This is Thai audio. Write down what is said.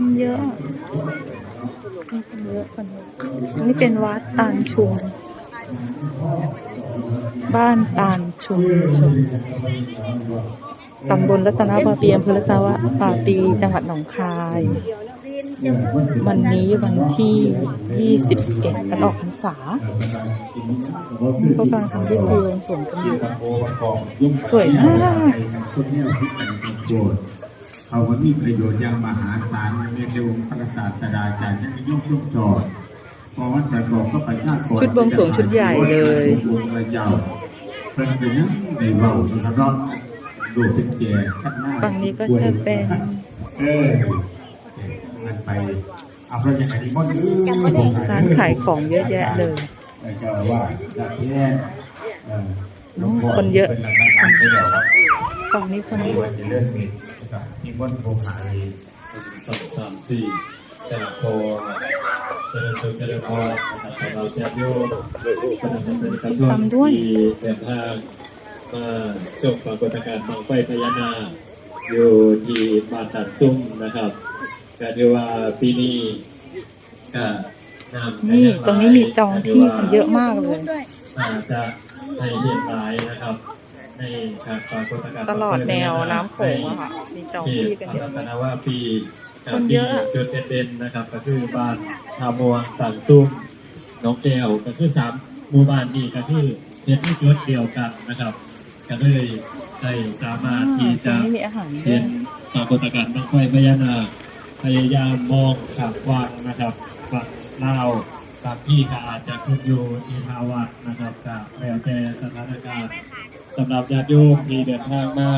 คนเยอะคนเยอะคนนี่เป็นวัดตานชุม บ้านตานชุมชมตำบลรัตนบาปีอำเภอรัตนบาปีจังหวัดหนองคาย วันนี้วันที่21กันออกพรรษาพวกกำลังทำพิธีบวงสวงกันอยู่สวยมาก คนนี้ที่เป็นประโยชน์เขาวันนี้ประโยชน์อย่างมหาศาลในเรื่องพระศาสดาจารย์ยังยกยกจอดเพราะวัดประกอบก็ประชากรชุดบวงสรวงชุดใหญ่เลยชุดบวงระยาวเป็นไปยังในเบานะครับรอบดูเป็นแจข้างหน้าฝั่งนี้ก็จะเป็นเออมันไปเอาเพราะอย่างไรมันร้านขายของเยอะแยะเลยแล้วก็ว่าจากที่แรกเอ่อหลวงพ่คนเยอะเป็นหลั กล้วครับฝั่งนี้คนมีเยวัอะนจะเลื่อนมีกับมีวันโทรหายสองสามสี่แต่ละโพเจริญสุขเจริญพรนะครับสำหรับแชร์โยกเป็นเป็นการช่วงที่เดินทางมาชมปรากฏการณ์บังไฟพญานาคอยู่ที่บ้านตัดซุ่มนะครับก็ถือว่าปีนี้ก็นำนี่ตรงนี้มีจองที่เยอะมากเลยอาจจะให้เห็นหลายนะครับ ในการปรากฏการณ์ตลอดแนวน้ำโขงอะค่ะมีจองที่กันเยอะรัตนว่าปีคนเยอะอะจุดเด่นๆนะครับ ก็คือบ้านทามวงสันตุ้มน้องแก้วก็คือสามหมู่บ้านนี้ก็คือเป็นที่จุดเดียวกันนะครับ ก็เลยได้สามารถที่ตรจะงนี้มีอาหารด้วเห็ยนปรากฏการณ์บังไฟพญานาคพยายามมองขับวังนะครับฝั่งลาวบางที่ก็อาจจะขึ้นอยู่ที่ภาวะนะครับก็แล้วแต่สถานการณ์ สำหรับญาติโยมที่เดินทางมา